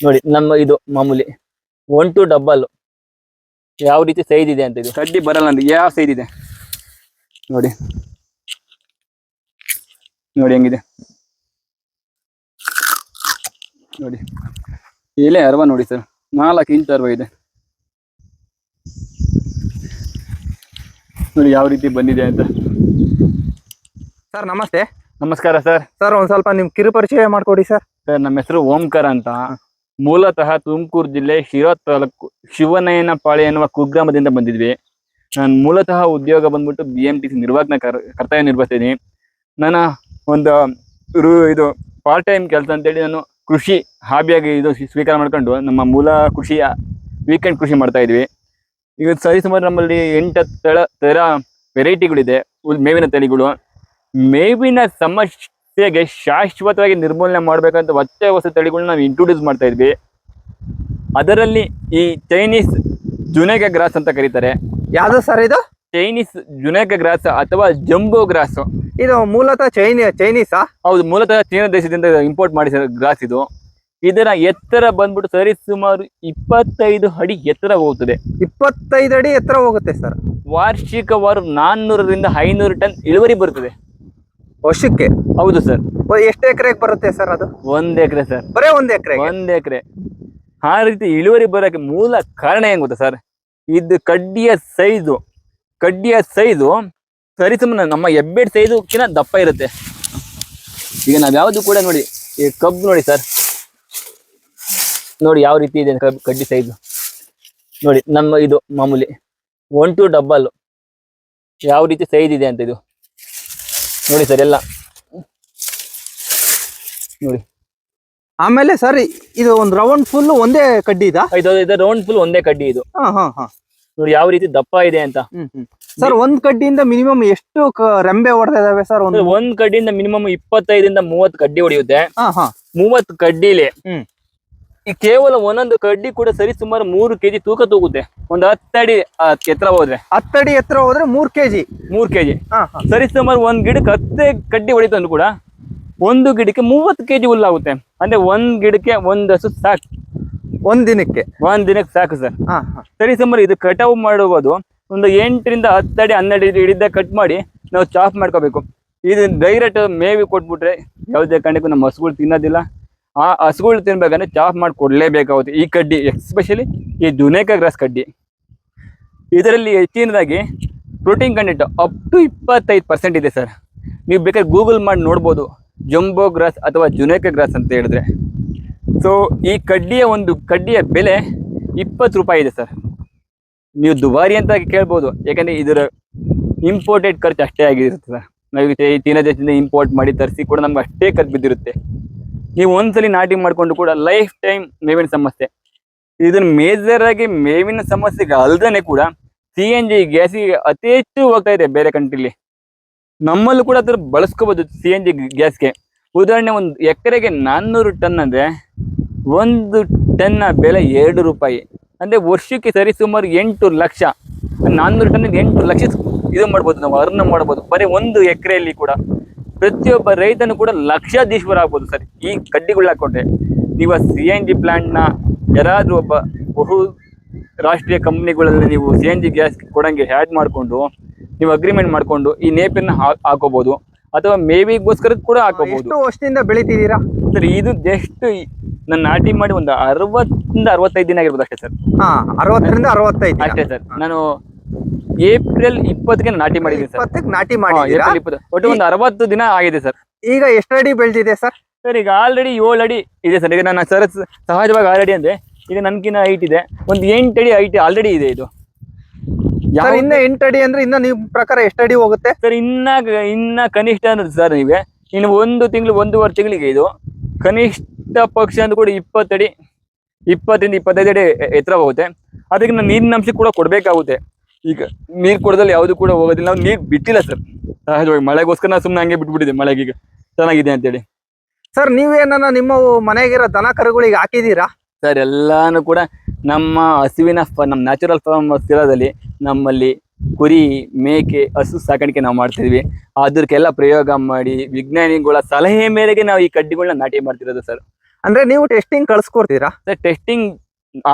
ನೋಡಿ ನಮ್ಮ ಇದು ಮಾಮೂಲಿ ಒನ್ ಟು ಡಬಲ್ ಯಾವ ರೀತಿ ಸೈಜ್ ಇದೆ ಅಂತ ಇದು. ಕಡ್ಡಿ ಬರಲ್ಲ ಅಂತ ಯಾವ ಸೈಜ್ ಇದೆ? ನೋಡಿ. ನೋಡಿ ಹೆಂಗಿದೆ. ನೋಡಿ. ಎಲೆ ಅರ್ವ ನೋಡಿ ಸರ್ ನಾಲ್ಕು ಇಂಚ್ ಅರ್ವ ಇದೆ. ನೋಡಿ ಯಾವ ರೀತಿ ಬಂದಿದೆ ಅಂತ. ಸರ್ ನಮಸ್ತೆ. ನಮಸ್ಕಾರ ಸರ್. ಸರ್ ಒಂದ್ ಸ್ವಲ್ಪ ನಿಮ್ ಕಿರು ಪರಿಚಯ ಮಾಡ್ಕೊಡಿ ಸರ್. ಸರ್ ನಮ್ಮ ಹೆಸರು ಓಂಕಾರ ಅಂತ. ಮೂಲತಃ ತುಮಕೂರು ಜಿಲ್ಲೆ ಶಿರಾ ತಾಲೂಕು ಶಿವನಯನಪಾಳೆ ಎನ್ನುವ ಕುಗ್ರಾಮದಿಂದ ಬಂದಿದ್ವಿ. ನಾನು ಮೂಲತಃ ಉದ್ಯೋಗ ಬಂದ್ಬಿಟ್ಟು ಬಿ ಎಂ ಟಿ ಸಿ ನಿರ್ವಾಹಕ ಕರ್ತವ್ಯ ನಿರ್ವಹಿಸ್ತೀನಿ. ನನ್ನ ಒಂದು ಇದು ಪಾರ್ಟ್ ಟೈಮ್ ಕೆಲಸ ಅಂತೇಳಿ ನಾನು ಕೃಷಿ ಹಾಬಿಯಾಗಿ ಇದು ಸ್ವೀ- ಸ್ವೀಕಾರ ಮಾಡ್ಕೊಂಡು ನಮ್ಮ ಮೂಲ ಕೃಷಿಯ ವೀಕೆಂಡ್ ಕೃಷಿ ಮಾಡ್ತಾ ಇದ್ವಿ. ಈಗ ಸರಿಸುಮಾರು ನಮ್ಮಲ್ಲಿ ಎಂಟು ತಳ ತರ ವೆರೈಟಿಗಳಿದೆ ಮೇವಿನ ತಳಿಗಳು. ಮೇವಿನ ಸಮಸ್ಯೆಗೆ ಶಾಶ್ವತವಾಗಿ ನಿರ್ಮೂಲನೆ ಮಾಡಬೇಕಂತ ಹೊಸ ಹೊಸ ತಳಿಗಳನ್ನ ನಾವು ಇಂಟ್ರೊಡ್ಯೂಸ್ ಮಾಡ್ತಾ ಇದ್ವಿ. ಅದರಲ್ಲಿ ಈ ಚೈನೀಸ್ ಜುನೇಗ ಗ್ರಾಸ್ ಅಂತ ಕರೀತಾರೆ. ಯಾವ್ದು ಸರ್ ಇದು? ಚೈನೀಸ್ ಜುನೇಗ ಗ್ರಾಸ್ ಅಥವಾ ಜಂಬೋ ಗ್ರಾಸ್. ಇದು ಮೂಲತಃ ಚೈನಿ ಚೈನೀಸಾ? ಹೌದು ಮೂಲತಃ ಚೀನಾ ದೇಶದಿಂದ ಇಂಪೋರ್ಟ್ ಮಾಡಿದ ಗ್ರಾಸ್ ಇದು. ಇದರ ಎತ್ತರ ಬಂದ್ಬಿಟ್ಟು ಸರಿ ಸುಮಾರು ಇಪ್ಪತ್ತೈದು ಅಡಿ ಎತ್ತರ ಹೋಗುತ್ತದೆ ಇಪ್ಪತ್ತೈದು ಅಡಿ ಎತ್ತರ ಹೋಗುತ್ತೆ ಸರ್. ವಾರ್ಷಿಕವಾರು ನಾನ್ನೂರರಿಂದ ಐನೂರು ಟನ್ ಇಳುವರಿ ಬರುತ್ತದೆ ವರ್ಷಕ್ಕೆ? ಹೌದು ಸರ್. ಎಷ್ಟು ಎಕರೆಗೆ ಬರುತ್ತೆ ಸರ್ ಅದು? ಒಂದ್ ಎಕರೆ ಸರ್. ಬರೇ ಒಂದ್ ಎಕರೆ ಒಂದ್ ಎಕರೆ. ಆ ರೀತಿ ಇಳುವರಿ ಬರೋಕೆ ಮೂಲ ಕಾರಣ ಏನ್ ಗೊತ್ತಾ ಸರ್? ಇದು ಕಡ್ಡಿಯ ಸೈಜು. ಕಡ್ಡಿಯ ಸೈಜು ಸರಿಸುಮಾರು ನಮ್ಮ ಹೆಬ್ಬೆಡ್ ಕಿನ್ನ ದಪ್ಪ ಇರುತ್ತೆ. ಈಗ ನಾವ್ ಯಾವುದು ಕೂಡ ನೋಡಿ ಈ ಕಬ್ಬು ನೋಡಿ ಸರ್. ನೋಡಿ ಯಾವ ರೀತಿ ಇದೆ ಕಬ್ ಕಡ್ಡಿ ಸೈಜು. ನೋಡಿ ನಮ್ಮ ಇದು ಮಾಮೂಲಿ ಒನ್ ಟು ಡಬಲ್. ಯಾವ ರೀತಿ ಸೈಜ್ ಇದೆ ಅಂತ ಇದು. ನೋಡಿ ಸರ್ ಎಲ್ಲ. ನೋಡಿ. ಆಮೇಲೆ ಸರ್ ಇದು ಒಂದು ರೌಂಡ್ ಫುಲ್ ಒಂದೇ ಕಡ್ಡಿ ಇದಾ? ಇದು ಇದು ರೌಂಡ್ ಫುಲ್ ಒಂದೇ ಕಡ್ಡಿ ಇದು. ಹಾ ಹಾ ಹಾ. ನೋಡಿ ಯಾವ ರೀತಿ ದಪ್ಪ ಇದೆ ಅಂತ. ಸರ್ ಒಂದ್ ಕಡ್ಡಿಯಿಂದ ಮಿನಿಮಮ್ ಎಷ್ಟು ರೆಂಬೆ ಹೊಡೆದ ಇದಾವೆ ಸರ್ ಒಂದು? ಒಂದ್ ಕಡ್ಡಿಯಿಂದ ಮಿನಿಮಮ್ ಇಪ್ಪತ್ತೈದಿಂದ ಮೂವತ್ ಕಡ್ಡಿ ಹೊಡೆಯುತ್ತೆ. ಮೂವತ್ ಕಡ್ಡಿಲಿ. ಈ ಕೇವಲ ಒಂದೊಂದು ಕಡ್ಡಿ ಕೂಡ ಸರಿ ಸುಮಾರು ಮೂರು ಕೆಜಿ ತೂಕ ತೂಗುತ್ತೆ. ಒಂದು ಹತ್ತಡಿ ಎತ್ತರ ಹೋದ್ರೆ. ಹತ್ತಡಿ ಎತ್ತರ ಹೋದ್ರೆ ಮೂರ್ ಕೆಜಿ. ಮೂರ್ ಕೆಜಿ. ಸರಿ ಸುಮಾರು ಒಂದ್ ಗಿಡಕ್ಕೆ ಹತ್ತೇ ಕಡ್ಡಿ ಹೊಡಿತು ಅಂದ್ರೂ ಕೂಡ ಒಂದು ಗಿಡಕ್ಕೆ ಮೂವತ್ತು ಕೆಜಿ ಹುಲ್ಲಾಗುತ್ತೆ ಅಂದ್ರೆ ಒಂದ್ ಗಿಡಕ್ಕೆ ಒಂದ್ ಹಸು ಸಾಕು. ಒಂದ್ ದಿನಕ್ಕೆ. ಒಂದ್ ದಿನಕ್ಕೆ ಸಾಕು ಸರ್. ಸರಿ ಸುಮಾರು ಇದು ಕಟಾವು ಮಾಡುವುದು ಒಂದು ಎಂಟರಿಂದ ಹತ್ತಡಿ ಹನ್ನೆರಡು ಹಿಡಿದ ಕಟ್ ಮಾಡಿ ನಾವು ಚಾಪ್ ಮಾಡ್ಕೋಬೇಕು. ಇದನ್ನ ಡೈರೆಕ್ಟ್ ಮೇವಿ ಕೊಟ್ಬಿಟ್ರೆ ಯಾವುದೇ ಕಾರಣಕ್ಕೂ ನಮ್ಮ ಹಸುಗಳು ತಿನ್ನೋದಿಲ್ಲ. ಆ ಹಸುಗಳು ತಿನ್ಬೇಕಂದ್ರೆ ಚಾಪ್ ಮಾಡಿ ಕೊಡಲೇಬೇಕಾಗುತ್ತೆ. ಈ ಕಡ್ಡಿ ಎಸ್ಪೆಷಲಿ ಈ ದುನೇಕ ಗ್ರಾಸ್ ಕಡ್ಡಿ. ಇದರಲ್ಲಿ ಹೆಚ್ಚಿನದಾಗಿ ಪ್ರೋಟೀನ್ ಕಂಟೆಂಟ್ ಅಪ್ ಟು ಇಪ್ಪತ್ತೈದು ಪರ್ಸೆಂಟ್ ಇದೆ ಸರ್. ನೀವು ಬೇಕಾದ್ರೆ ಗೂಗಲ್ ಮಾಡಿ ನೋಡ್ಬೋದು. ಜಂಬೋ ಗ್ರಾಸ್ ಅಥವಾ ಜುನೇಕ ಗ್ರಾಸ್ ಅಂತ ಹೇಳಿದ್ರೆ. ಸೊ ಈ ಕಡ್ಡಿಯ ಒಂದು, ಕಡ್ಡಿಯ ಬೆಲೆ ಇಪ್ಪತ್ತು ರೂಪಾಯಿ ಇದೆ ಸರ್. ನೀವು ದುಬಾರಿ ಅಂತ ಕೇಳ್ಬೋದು. ಯಾಕಂದರೆ ಇದರ ಇಂಪೋರ್ಟೆಡ್ ಖರ್ಚು ಅಷ್ಟೇ ಆಗಿರುತ್ತೆ ಸರ್. ನಾವು ಚೀನಾ ದೇಶದಿಂದ ಇಂಪೋರ್ಟ್ ಮಾಡಿ ತರಿಸಿ ಕೂಡ ನಮ್ಗೆ ಅಷ್ಟೇ ಖರ್ಚು ಬಿದ್ದಿರುತ್ತೆ. ನೀವು ಒಂದ್ಸಲಿ ನಾಟಿ ಮಾಡಿಕೊಂಡು ಕೂಡ ಲೈಫ್ ಟೈಮ್ ಮೇವಿನ ಸಮಸ್ಯೆ. ಇದನ್ನ ಮೇಜರ್ ಆಗಿ ಮೇವಿನ ಸಮಸ್ಯೆಗೆ ಅಲ್ದೇ ಕೂಡ ಸಿ ಎನ್ ಜಿ ಗ್ಯಾಸಿಗೆ ಅತಿ ಹೆಚ್ಚು ಹೋಗ್ತಾ ಇದೆ ಬೇರೆ ಕಂಟ್ರಿಲಿ ನಮ್ಮಲ್ಲೂ ಕೂಡ ಅದ್ರ ಬಳಸ್ಕೋಬಹುದು ಸಿ ಎನ್ ಜಿ ಗ್ಯಾಸ್ಗೆ ಉದಾಹರಣೆ ಒಂದು ಎಕರೆಗೆ ನಾನ್ನೂರು ಟನ್ ಅಂದ್ರೆ ಒಂದು ಟನ್ನ ಬೆಲೆ ಎರಡು ರೂಪಾಯಿ. ಅಂದ್ರೆ ವರ್ಷಕ್ಕೆ ಸರಿ ಸುಮಾರು ಎಂಟು ಲಕ್ಷ. ನಾನ್ನೂರು ಟನ್ ಎಂಟು ಲಕ್ಷ ಇದು ಮಾಡ್ಬೋದು ನಾವು ಅರ್ನ್ ಮಾಡ್ಬೋದು. ಬರೀ ಒಂದು ಎಕರೆಯಲ್ಲಿ ಕೂಡ. ಪ್ರತಿಯೊಬ್ಬ ರೈತನು ಕೂಡ ಲಕ್ಷಾಧೀಶ್ವರ ಆಗ್ಬೋದು ಸರ್. ಈ ಕಡ್ಡಿಗಳು ಹಾಕೊಂಡ್ರೆ ನೀವು ಸಿ ಎನ್ ಜಿ ಪ್ಲಾಂಟ್ನ ಯಾರಾದರೂ ಒಬ್ಬ ಬಹು ರಾಷ್ಟ್ರೀಯ ಕಂಪ್ನಿಗಳಲ್ಲಿ ನೀವು ಸಿ ಎನ್ ಜಿ ಗ್ಯಾಸ್ ಕೊಡಂಗೆ ಆ್ಯಡ್ ಮಾಡಿಕೊಂಡು ನೀವು ಅಗ್ರಿಮೆಂಟ್ ಮಾಡಿಕೊಂಡು ಈ ನೇಪಿನ ಹಾಕೋಬಹುದು ಅಥವಾ ಮೇವಿಗೋಸ್ಕರ ಕೂಡ ಹಾಕೋಬಹುದು ವರ್ಷದಿಂದ ಬೆಳಿತಿದ್ದೀರಾ? ಸರ್ ಇದು ಜಸ್ಟ್ ನನ್ನ ನಾಟಿ ಮಾಡಿ ಒಂದು ಅರವತ್ತಿಂದ ಅರವತ್ತೈದು ದಿನ ಆಗಿರ್ಬೋದು ಅಷ್ಟೇ ಸರ್. ಹಾ ಅರವತ್ತರಿಂದ ಅರವತ್ತೈದು. ಅಷ್ಟೇ ಸರ್. ನಾನು ಏಪ್ರಿಲ್ ಇಪ್ಪತ್ತಿಗೆ ನಾಟಿ ಮಾಡಿದ್ವಿ ಸರ್. ಇಪ್ಪತ್ತಕ್ಕೆ ನಾಟಿ ಮಾಡಿ ಮಾಡಿದ್ದೀರಾ? ಏಪ್ರಿಲ್ ಇಪ್ಪತ್ತು. ಒಟ್ಟು ಒಂದು ಅರವತ್ತು ದಿನ ಆಗಿದೆ ಸರ್. ಈಗ ಎಷ್ಟು ಅಡಿ ಬೆಳೆದಿದೆ ಸರ್? ಸರ್ ಈಗ ಆಲ್ರೆಡಿ ಏಳು ಅಡಿ ಇದೆ ಸರ್. ಈಗ ನನ್ನ ಸರ್ ಸಹಜವಾಗಿ ಆಲ್ರೆಡಿ ಅಂದ್ರೆ ಈಗ ನನ್ಗಿನ ಹೈಟ್ ಇದೆ. ಒಂದು ಎಂಟು ಅಡಿ ಹೈಟ್ ಆಲ್ರೆಡಿ ಇದೆ ಇದು. ಸರ್ ಇನ್ನ ಎಂಟು ಅಡಿ ಅಂದ್ರೆ ಇನ್ನ ನಿಮ್ ಪ್ರಕಾರ ಎಷ್ಟು ಅಡಿ ಹೋಗುತ್ತೆ? ಸರ್ ಇನ್ನ ಇನ್ನ ಕನಿಷ್ಠ ಅಂದ್ರೆ ಸರ್ ನೀವೇ ಇನ್ನು ಒಂದು ತಿಂಗಳು ಒಂದೂವರೆ ತಿಂಗಳಿಗೆ ಇದು ಕನಿಷ್ಠ ಪಕ್ಷ ಅಂದ್ರೆ ಕೂಡ ಇಪ್ಪತ್ತಡಿ ಇಪ್ಪತ್ತರಿಂದ ಇಪ್ಪತ್ತೈದು ಅಡಿ ಎತ್ತರ ಹೋಗುತ್ತೆ. ಅದಕ್ಕೆ ನಾನು ನೀರಿನ ಅಂಶ ಕೂಡ ಕೊಡಬೇಕಾಗುತ್ತೆ. ಈಗ ನೀರು ಕೊಡದಲ್ಲಿ ಯಾವುದು ಕೂಡ ಹೋಗೋದಿಲ್ಲ. ನಾವು ನೀರು ಬಿಟ್ಟಿಲ್ಲ ಸರ್ ಸಹಜವಾಗಿ ಮಳೆಗೋಸ್ಕರ ನಾವು ಸುಮ್ಮನೆ ಹಂಗೆ ಬಿಟ್ಬಿಟ್ಟಿದೆ ಮಳೆಗೆ ಈಗ ಚೆನ್ನಾಗಿದೆ ಅಂತೇಳಿ. ಸರ್ ನೀವೇನ ನಿಮ್ಮ ಮನೆಗಿರೋ ದನ ಕರುಗಳಿಗೆ ಹಾಕಿದೀರಾ ಸರ್ ಎಲ್ಲಾನು ಕೂಡ ನಮ್ಮ ಹಸುವಿನ ನಮ್ಮ ನ್ಯಾಚುರಲ್ ಫಾರ್ಮ್ ಸ್ಥಿರದಲ್ಲಿ ನಮ್ಮಲ್ಲಿ ಕುರಿ ಮೇಕೆ ಹಸು ಸಾಕಾಣಿಕೆ ನಾವು ಮಾಡ್ತಿದ್ವಿ. ಅದಕ್ಕೆಲ್ಲ ಪ್ರಯೋಗ ಮಾಡಿ ವಿಜ್ಞಾನಿಗಳ ಸಲಹೆ ಮೇರೆಗೆ ನಾವು ಈ ಕಡ್ಡಿಗಳನ್ನ ನಾಟಿ ಮಾಡ್ತಿರೋದು ಸರ್ ಅಂದ್ರೆ ನೀವು ಟೆಸ್ಟಿಂಗ್ ಕಳ್ಸ್ಕೊಡ್ತೀರಾ? ಟೆಸ್ಟಿಂಗ್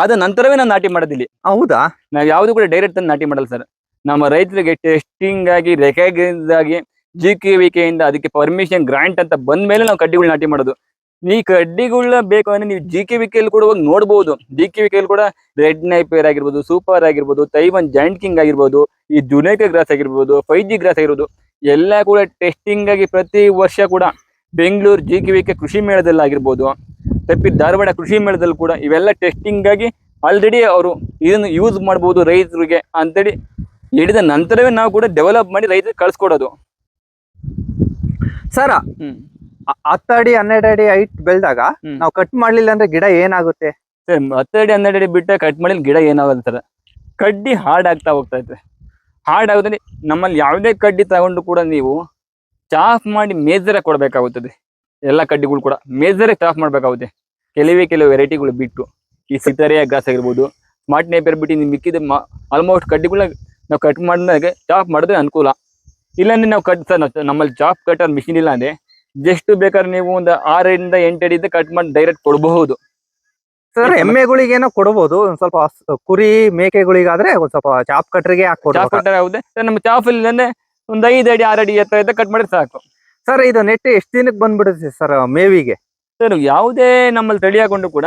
ಆದ ನಂತರವೇ ನಾವು ನಾಟಿ ಮಾಡೋದಿಲ್ಲಿ. ಹೌದಾ? ನಾವು ಯಾವ್ದು ಕೂಡ ಡೈರೆಕ್ಟ್ ತಂದು ನಾಟಿ ಮಾಡಲ್ಲ ಸರ್ ನಮ್ಮ ರೈತರಿಗೆ ಟೆಸ್ಟಿಂಗ್ ಆಗಿ ರೆಕಗ್ನೈಸ್ ಆಗಿ ಜಿ ಕೆ ವಿ ಯಿಂದ ಅದಕ್ಕೆ ಪರ್ಮಿಷನ್ ಗ್ರಾಂಟ್ ಅಂತ ಬಂದ ಮೇಲೆ ನಾವು ಕಡ್ಡಿಗಳು ನಾಟಿ ಮಾಡೋದು. ಈ ಕಡ್ಡಿಗಳ ಬೇಕು ಅಂದ್ರೆ ನೀವು ಜಿ ಕೆ ವಿ ಕೂಡ ಹೋಗಿ ನೋಡ್ಬೋದು. ಜಿ ಕೆ ವಿ ಕೂಡ ರೆಡ್ ನೈಪೇರ್ ಆಗಿರ್ಬೋದು ಸೂಪರ್ ಆಗಿರ್ಬೋದು ತೈವನ್ ಜಾಯಿಂಟ್ ಕಿಂಗ್ ಆಗಿರ್ಬೋದು ಈ ಜುನೇಕ ಗ್ರಾಸ್ ಆಗಿರ್ಬೋದು ಫೈವ್ ಜಿ ಗ್ರಾಸ್ ಆಗಿರ್ಬೋದು ಎಲ್ಲ ಕೂಡ ಟೆಸ್ಟಿಂಗ್ ಆಗಿ ಪ್ರತಿ ವರ್ಷ ಕೂಡ Bengaluru G K V K ಕೃಷಿ ಮೇಳದಲ್ಲಿ ಆಗಿರ್ಬೋದು ತಪ್ಪಿ ಧಾರವಾಡ ಕೃಷಿ ಮೇಳದಲ್ಲಿ ಕೂಡ ಇವೆಲ್ಲ ಟೆಸ್ಟಿಂಗ್ ಆಗಿ ಆಲ್ರೆಡಿ ಅವರು ಇದನ್ನು ಯೂಸ್ ಮಾಡ್ಬೋದು ರೈತರಿಗೆ ಅಂತೇಳಿ ಹಿಡಿದ ನಂತರವೇ ನಾವು ಕೂಡ ಡೆವಲಪ್ ಮಾಡಿ ರೈತರಿಗೆ ಕಳಿಸ್ಕೊಡೋದು. ಸರ ಹತ್ತು ಅಡಿ ಹನ್ನೆರಡು ಅಡಿ ಹೈಟ್ ಬೆಳೆದಾಗ. ನಾವು ಕಟ್ ಮಾಡ್ಲಿಲ್ಲ ಅಂದ್ರೆ ಗಿಡ ಏನಾಗುತ್ತೆ? ಸರ್ ಹತ್ತು ಅಡಿ ಹನ್ನೆರಡು ಅಡಿ ಬಿಟ್ಟರೆ ಕಟ್ ಮಾಡಿದ್ರೆ ಗಿಡ ಏನಾಗುತ್ತೆ ಸರ್ ಕಡ್ಡಿ ಹಾರ್ಡ್ ಆಗ್ತಾ ಹೋಗ್ತಾ ಇದೆ. ಹಾರ್ಡ್ ಆಗೋದ್ರೆ ನಮ್ಮಲ್ಲಿ ಯಾವುದೇ ಕಡ್ಡಿ ತಗೊಂಡು ಕೂಡ ನೀವು ಚಾಫ್ ಮಾಡಿ ಮೇಜರಾಗಿ ಕೊಡಬೇಕಾಗುತ್ತದೆ. ಎಲ್ಲ ಕಡ್ಡಿಗಳು ಕೂಡ ಮೇಜರಾಗಿ ಚಾಫ್ ಮಾಡಬೇಕಾಗುತ್ತೆ. ಕೆಲವೇ ಕೆಲವು ವೆರೈಟಿಗಳು ಬಿಟ್ಟು. ಈ ಸಿತಾರಿಯ ಗ್ರಾಸ್ ಆಗಿರ್ಬೋದು ಸ್ಮಾರ್ಟ್ ನೇಪರ್ ಬಿಟ್ಟು ನಿಮ್ಗೆ ಮಿಕ್ಕಿದ ಆಲ್ಮೋಸ್ಟ್ ಕಡ್ಡಿಗಳನ್ನ ನಾವು ಕಟ್ ಮಾಡಿದಾಗ ಚಾಪ್ ಮಾಡಿದ್ರೆ ಅನುಕೂಲ. ಇಲ್ಲಾಂದ್ರೆ ನಾವು ಕಟ್ ಸರ್ ನಮ್ಮಲ್ಲಿ ಚಾಪ್ ಕಟ್ಟರ್ ಮಿಷಿನ್ ಇಲ್ಲ ಅಂದ್ರೆ ಜಸ್ಟ್ ಬೇಕಾದ್ರೆ ನೀವು ಒಂದು ಆರರಿಂದ ಎಂಟು ಅಡಿಯಿಂದ ಕಟ್ ಮಾಡಿ ಡೈರೆಕ್ಟ್ ಕೊಡಬಹುದು. ಸರ್ ಎಮ್ಮೆಗಳಿಗೆ ಎಮ್ಮೆಗಳಿಗೇನೋ ಕೊಡಬಹುದು ಒಂದ್ ಸ್ವಲ್ಪ ಕುರಿ ಮೇಕೆಗಳಿಗಾದ್ರೆ ಒಂದ್ ಸ್ವಲ್ಪ ಚಾಪ್ ಕಟ್ರಿಗೆ ಚಾಪ್ ಕಟ್ಟರ್ ಆಗುತ್ತೆ ಸರ್ ನಮ್ಮ ಚಾಪ್ ಇಲ್ಲ ಅಂದ್ರೆ ಒಂದು ಐದು ಅಡಿ ಆರು ಅಡಿ ಎತ್ತರ ಕಟ್ ಮಾಡಿದ್ರೆ ಸಾಕು. ಸರ್ ಇದು ನೆಟ್ ಎಷ್ಟು ದಿನಕ್ಕೆ ಬಂದ್ಬಿಡುತ್ತೆ ಸರ್ ಮೇವಿಗೆ? ಸರ್ ಯಾವುದೇ ನಮ್ಮಲ್ಲಿ ತಳಿ ಹಾಕೊಂಡು ಕೂಡ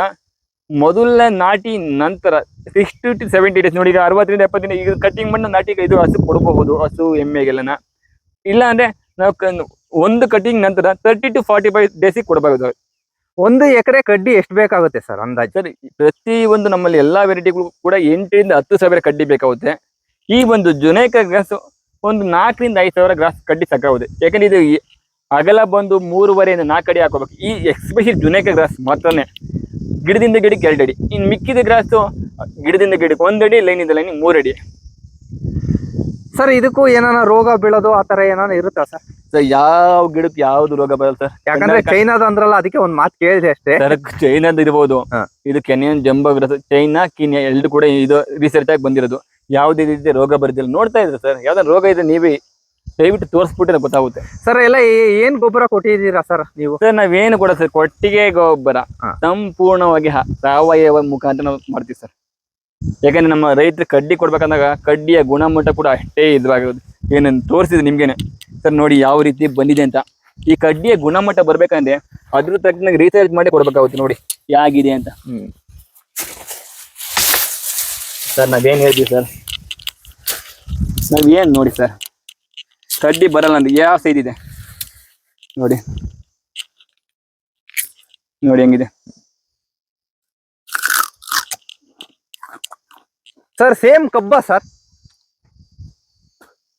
ಮೊದಲನೇ ನಾಟಿ ನಂತರ ಸಿಕ್ಸ್ಟಿ ಟು ಸೆವೆಂಟಿ ಡೇಸ್ ನೋಡಿ ಈಗ ಅರವತ್ತರಿಂದ ಎಪ್ಪತ್ತು ದಿನ ಈಗ ಕಟಿಂಗ್ ಮಾಡಿ ನಾಟಿ ನಾಟಿಗೆ ಇದು ಹಸು ಕೊಡಬಹುದು ಹಸು ಎಮ್ಮೆಗೆಲ್ಲನ. ಇಲ್ಲ ಅಂದ್ರೆ ನಾವು ಒಂದು ಕಟ್ಟಿಂಗ್ ನಂತರ ತರ್ಟಿ ಟು ಫಾರ್ಟಿ ಫೈವ್ ಡೇಸಿಗೆ ಕೊಡಬಹುದು ಒಂದು ಎಕರೆ ಕಡ್ಡಿ ಎಷ್ಟು ಬೇಕಾಗುತ್ತೆ ಸರ್ ಅಂದಾಜು? ಸರ್ ಪ್ರತಿ ಒಂದು ನಮ್ಮಲ್ಲಿ ಎಲ್ಲಾ ವೆರೈಟಿಗಳು ಕೂಡ ಎಂಟರಿಂದ ಹತ್ತು ಸಾವಿರ ಕಡ್ಡಿ ಬೇಕಾಗುತ್ತೆ. ಈ ಒಂದು ಜುನೇಕ ಗ್ರಾಸ್ ಒಂದು ನಾಲ್ಕರಿಂದ ಐದು ಸಾವಿರ ಗ್ರಾಸ್ ಕಡ್ಡಿ ಸಾಕಾಗುತ್ತೆ. ಯಾಕಂದ್ರೆ ಇದು ಅಗಲ ಬಂದು ಮೂರುವರೆಯಿಂದ ನಾಲ್ಕು ಅಡಿ ಹಾಕೋಬೇಕು. ಈ ಎಕ್ಸ್ಪೆಷಲಿ ಜುನೇಕ ಗ್ರಾಸ್ ಮಾತ್ರನೇ. ಗಿಡದಿಂದ ಗಿಡಕ್ಕೆ ಎರಡು ಅಡಿ ಇನ್ನು ಮಿಕ್ಕಿದ ಗ್ರಾಸು ಗಿಡದಿಂದ ಗಿಡಕ್ಕೆ ಒಂದಡಿ ಲೈನಿಂದ ಲೈನಿಗೆ ಮೂರಡಿ. ಸರ್ ಇದಕ್ಕೂ ಏನಾನ ರೋಗ ಬೀಳೋದು ಆ ಆತರ ಏನಾನ ಇರುತ್ತಾ ಸರ್? ಸರ್ ಯಾವ ಗಿಡಕ್ಕೆ ಯಾವ್ದು ರೋಗ ಬರಲ್ಲ ಸರ್. ಯಾಕಂದ್ರೆ ಚೈನಾದ ಅಂದ್ರಲ್ಲ ಅದಕ್ಕೆ ಒಂದ್ ಮಾತು ಕೇಳಿದೆ ಅಷ್ಟೇ. ಸರ್ ಚೈನಾದ ಇರ್ಬೋದು. ಇದು Kenyan jumbo grass China Kenya ಎರಡು ಕೂಡ ಇದು ರಿಸರ್ಚ್ ಆಗಿ ಬಂದಿರೋದು. ಯಾವುದೇ ರೀತಿ ರೋಗ ಬರೋದಿಲ್ಲ. ನೋಡ್ತಾ ಇದ್ರೆ ಸರ್? ಯಾವ್ದಾದ್ರು ರೋಗ ಇದೆ ನೀವೇ ದಯವಿಟ್ಟು ತೋರಿಸ್ಬಿಟ್ಟು ಗೊತ್ತಾಗುತ್ತೆ. ಸರ್ ಎಲ್ಲ ಏನ್ ಗೊಬ್ಬರ ಕೊಟ್ಟಿದ್ದೀರಾ ಸರ್ ನೀವು? ಸರ್ ನಾವೇನು ಕೊಡ ಸರ್ ಕೊಟ್ಟಿಗೆ ಗೊಬ್ಬರ. ಸಂಪೂರ್ಣವಾಗಿ ಸಾವಯವ ಮುಖಾಂತರ ನಾವು ಮಾಡ್ತೀವಿ ಸರ್. ಯಾಕಂದ್ರೆ ನಮ್ಮ ರೈತರು ಕಡ್ಡಿ ಕೊಡ್ಬೇಕಂದಾಗ ಕಡ್ಡಿಯ ಗುಣಮಟ್ಟ ಕೂಡ ಅಷ್ಟೇ ಇದ್ವಾಗಿರೋದು. ಏನನ್ನು ತೋರಿಸಿದೆ ನಿಮ್ಗೇನೆ. ಸರ್ ನೋಡಿ ಯಾವ ರೀತಿ ಬಂದಿದೆ ಅಂತ. ಈ ಕಡ್ಡಿಯ ಗುಣಮಟ್ಟ ಬರ್ಬೇಕಂದ್ರೆ ಅದ್ರ ತಕ್ಕ ರಿಸರ್ಚ್ ಮಾಡಿ ಕೊಡ್ಬೇಕಾಗುತ್ತೆ ನೋಡಿ ಯಾಗಿದೆ ಅಂತ. ಸರ್ ನಾವೇನ್ ಹೇಳ್ತೀವಿ ಸರ್? ನಾವೇನ್ ನೋಡಿ ಸರ್? ಕಡ್ಡಿ ಬರಲ್ಲ ಅಂದ್ರೆ ಯಾವ ಸೈಜ್ ಇದೆ? ನೋಡಿ. ನೋಡಿ ಹೆಂಗಿದೆ. ಸರ್ ಸೇಮ್ ಕಬ್ಬ ಸರ್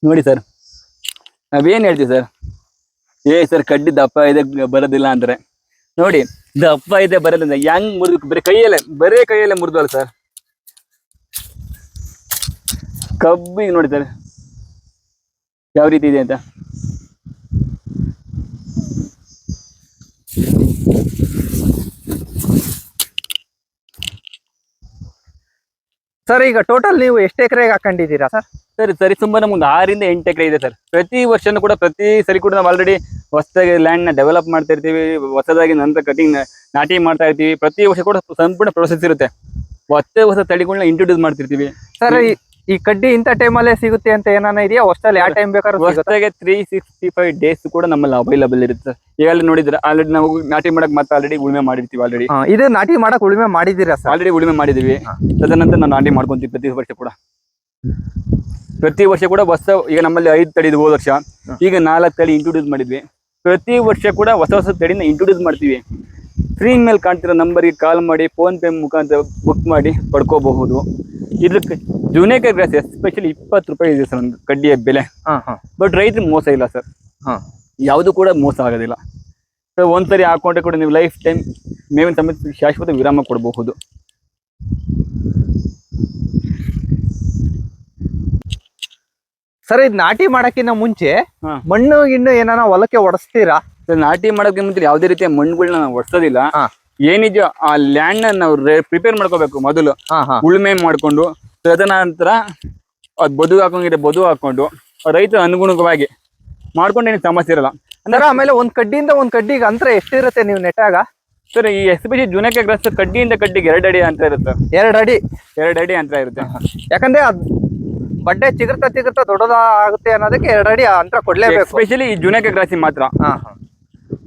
ನೋಡಿ ಸರ್ ನಾವೇನ್ ಹೇಳ್ತೀವಿ ಸರ್ ಏ ಸರ್ ಕಡ್ಡಿ ದಪ್ಪ ಇದೆ ಬರೋದಿಲ್ಲ ಅಂದ್ರೆ. ನೋಡಿ ದಪ್ಪ ಇದೆ ಬರೋದಿಲ್ಲ ಹೆಂಗ್ ಮುರಿದು ಬರೀ ಕೈಯಲ್ಲೇ ಬರೇ ಕೈಯಲ್ಲೇ ಮುರಿದಲ್ಲ ಸರ್ ಕಬ್ಬಿಗೆ ನೋಡಿ ಸರ್ ಯಾವ ರೀತಿ ಇದೆ ಅಂತ? ಸರ್ ಈಗ ಟೋಟಲ್ ನೀವು ಎಷ್ಟು ಎಕರೆಗೆ ಹಾಕೊಂಡಿದ್ದೀರಾ ಸರ್ ಸರಿ ಸರಿ ಸುಮಾರು ನಮ್ಗೆ ಆರಿಂದ ಎಂಟು ಎಕರೆ ಇದೆ ಸರ್ ಪ್ರತಿ ವರ್ಷನೂ ಕೂಡ ಪ್ರತಿ ಸರಿ ಕೂಡ ನಾವು ಆಲ್ರೆಡಿ ಹೊಸದಾಗಿ ಲ್ಯಾಂಡ್ನ ನ ಡೆವಲಪ್ ಮಾಡ್ತಾ ಇರ್ತೀವಿ ಹೊಸದಾಗಿ ನಂತರ ಕಟಿಂಗ್ ನಾಟಿ ಮಾಡ್ತಾ ಇರ್ತೀವಿ. ಪ್ರತಿ ವರ್ಷ ಕೂಡ ಸಂಪೂರ್ಣ ಪ್ರೊಸೆಸ್ ಇರುತ್ತೆ. ಹೊಸ ಹೊಸ ತಳಿಗಳನ್ನ ಇಂಟ್ರೊಡ್ಯೂಸ್ ಮಾಡ್ತಿರ್ತೀವಿ. ಸರ್ ಈ- ಕಡ್ಡಿ ಇಂಥ ಟೈಮಲ್ಲೇ ಸಿಗುತ್ತೆ ಅಂತ ಏನಾನ ಇದೆಯಾ? ಹೊಸದಲ್ಲಿ ಯಾವ ಟೈಮ್ ಬೇಕಾದ್ರೆ ತ್ರೀ ಸಿಕ್ಸ್ಟಿ ಫೈವ್ ಡೇಸ್ ಕೂಡ ನಮ್ಮಲ್ಲಿ ಅವೈಲಬಲ್ ಇರುತ್ತೆ ಸರ್ ಈಗ ಅಲ್ಲಿ ನೋಡಿದ್ರೆ ಆಲ್ರೆಡಿ ನಾವು ನಾಟಿ ಮಾಡಕ್ ಮತ್ತೆ ಆಲ್ರೆಡಿ ಉಳಿಮೆ ಮಾಡಿರ್ತೀವಿ ಆಲ್ರೆಡಿ ಇದು ನಾಟಿ ಮಾಡಕ್ ಉಳಿಮೆ ಮಾಡಿದ್ದೀರಾ ಸರ್ ಆಲ್ರೆಡಿ ಉಳಿಮೆ ಮಾಡಿದೀವಿ. ತದನಂತರ ನಾವು ನಾಟಿ ಮಾಡ್ಕೊಂತೀವಿ ಪ್ರತಿ ವರ್ಷ ಕೂಡ. ಪ್ರತಿ ವರ್ಷ ಕೂಡ ಹೊಸ ಈಗ ನಮ್ಮಲ್ಲಿ ಐದು ತಡಿ ಇದು ಹೋದ ವರ್ಷ. ಈಗ ನಾಲ್ಕು ತಡಿ ಇಂಟ್ರೊಡ್ಯೂಸ್ ಮಾಡಿದ್ವಿ. ಪ್ರತಿ ವರ್ಷ ಕೂಡ ಹೊಸ ಹೊಸ ತಡಿನ ಇಂಟ್ರೊಡ್ಯೂಸ್ ಮಾಡ್ತೀವಿ. ಸ್ಕ್ರೀನ್ ಮೇಲೆ ಕಾಣ್ತಿರೋ ನಂಬರ್ಗೆ ಕಾಲ್ ಮಾಡಿ ಫೋನ್ ಪೇ ಮುಖಾಂತರ ಬುಕ್ ಮಾಡಿ ಪಡ್ಕೋಬಹುದು. ಇದಕ್ಕೆ ಜುನೇಕರ್ ಗ್ರಾಸ್ ಎಸ್ಪೆಷಲಿ ಇಪ್ಪತ್ತು ರೂಪಾಯಿ ಇದೆ ಸರ್ ಒಂದು ಕಡ್ಡಿಯ ಬೆಲೆ. ಹಾ ಹಾ. ಬಟ್ ರೈತರು ಮೋಸ ಇಲ್ಲ ಸರ್. ಹಾ. ಯಾವುದು ಕೂಡ ಮೋಸ ಆಗೋದಿಲ್ಲ. ಸರ್ ಒಂದ್ಸರಿ ಹಾಕೊಂಡ್ರೆ ಕೂಡ ನೀವು ಲೈಫ್ ಟೈಮ್ ಮೇವಿನ ಸಮೇತ ಶಾಶ್ವತ ವಿರಾಮ ಕೊಡಬಹುದು. ಸರ್ ಇದು ನಾಟಿ ಮಾಡೋಕ್ಕಿಂತ ಮುಂಚೆ. ಮಣ್ಣು ಗಿಣ್ಣು ಏನಾರ ಹೊಲಕ್ಕೆ ಒಡಸ್ತೀರಾ? ನಾಟಿ ಮಾಡೋಕೆ ಮುಂಚೆ ಯಾವುದೇ ರೀತಿಯ ಮಣ್ಣುಗಳನ್ನ ನಾವು ಒಡ್ಸೋದಿಲ್ಲ. ಹಾ. ಏನಿದೆಯೋ ಆ ಲ್ಯಾಂಡ್ನ ನಾವು ಪ್ರಿಪೇರ್ ಮಾಡ್ಕೋಬೇಕು ಮೊದಲು. ಉಳುಮೆ ಮಾಡ್ಕೊಂಡು ತದನಂತರ ಅದ್ ಬದು ಹಾಕೊಂಗಿದ್ರೆ ಬದು ಹಾಕೊಂಡು ರೈತ ಅನುಗುಣವಾಗಿ ಮಾಡ್ಕೊಂಡು ಏನು ಸಮಸ್ಯೆ ಇರಲ್ಲ. ಅಂದ್ರೆ ಆಮೇಲೆ ಒಂದ್ ಕಡ್ಡಿಯಿಂದ ಒಂದ್ ಕಡ್ಡಿಗೆ ಅಂತರ ಎಷ್ಟಿರುತ್ತೆ ನೀವು ನೆಟ್ಟಾಗ ಸರ್ ಈ ಎಸ್ಪೆಷಲಿ ಜುನಕ್ಕೆ ಗ್ರಾಸ್ ಕಡ್ಡಿಯಿಂದ ಕಡ್ಡಿಗೆ ಎರಡು ಅಡಿ ಅಂತ ಇರುತ್ತೆ. ಎರಡ್ ಅಡಿ. ಎರಡು ಅಡಿ ಅಂತ ಇರುತ್ತೆ. ಯಾಕಂದ್ರೆ ಅದ್ ಬಡ್ಡೆ ಚಿಗುರ್ತಾ ಚಿಗುರ್ತಾ ದೊಡ್ಡದಾಗುತ್ತೆ ಅನ್ನೋದಕ್ಕೆ ಎರಡ್ ಅಡಿ ಅಂತರ ಕೊಡ್ಲೇಬೇಕು. ಎಸ್ಪೆಷಲಿ ಈ ಜುನಕ್ಕೆ ಗ್ರಾಸಿ ಮಾತ್ರ.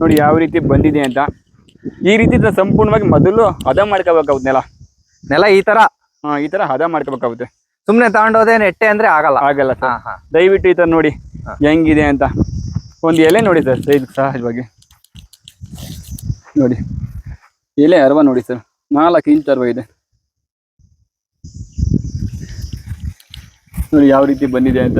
ನೋಡಿ ಯಾವ ರೀತಿ ಬಂದಿದೆ ಅಂತ. ಈ ರೀತಿ ಸಂಪೂರ್ಣವಾಗಿ ಮೊದಲು ಹದ ಮಾಡ್ಕೋಬೇಕಾಗುತ್ತೆ ನೆಲ. ನೆಲ ಈ ತರ? ಹಾ, ಈ ತರ ಹದ ಮಾಡ್ಕೋಬೇಕಾಗುತ್ತೆ. ಸುಮ್ನೆ ತಗೊಂಡೋದೆ ನೆಟ್ಟೆ ಅಂದ್ರೆ ಆಗಲ್ಲ. ಆಗಲ್ಲ ಹಾ ಸರ್. ಹಾ ದಯವಿಟ್ಟು ಈ ತರ ನೋಡಿ. ಹೆಂಗಿದೆ ಅಂತ. ಒಂದು ಎಲೆ ನೋಡಿ ಸರ್ ಸೈಜ್ ಸಹಜವಾಗಿ. ನೋಡಿ. ಎಲೆ ಅರ್ವ ನೋಡಿ ಸರ್. ನಾಲ್ಕು ಇಂಚ್ ಅರ್ವ ಇದೆ. ನೋಡಿ ಯಾವ ರೀತಿ ಬಂದಿದೆ ಅಂತ.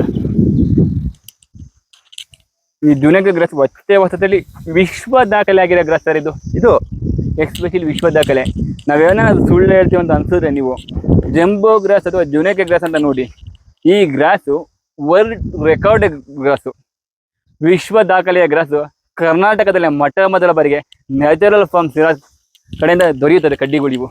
ಈ ದುನಗ ಗ್ರಸ್ ಒತ್ತೆ ಹೊಸದಲ್ಲಿ ವಿಶ್ವ ದಾಖಲೆ ಆಗಿರೋ ಗ್ರಸ್ ಸರ್ ಇದು. ಇದು ಎಕ್ಸ್ಪೆಷಲಿ ವಿಶ್ವ ದಾಖಲೆ. ನಾವೇನಾದ್ರು ಸುಳ್ಳು ಹೇಳ್ತೀವಿ ಅಂತ ಅನ್ಸಿದ್ರೆ ನೀವು ಜಂಬೋ ಗ್ರಾಸ್ ಅಥವಾ ಜುನೇಕೆ ಗ್ರಾಸ್ ಅಂತ ನೋಡಿ. ಈ ಗ್ರಾಸು ವರ್ಲ್ಡ್ ರೆಕಾರ್ಡ್ ಗ್ರಾಸು. ವಿಶ್ವ ದಾಖಲೆಯ ಗ್ರಾಸು ಕರ್ನಾಟಕದಲ್ಲಿ ಮೊಟ್ಟ ಮೊದಲ ಬಾರಿಗೆ ನ್ಯಾಚುರಲ್ ಫಾರ್ಮ್ಸ್ ಇರೋ ಕಡೆಯಿಂದ ದೊರೆಯುತ್ತದೆ ಕಡ್ಡಿಗಳಿವು.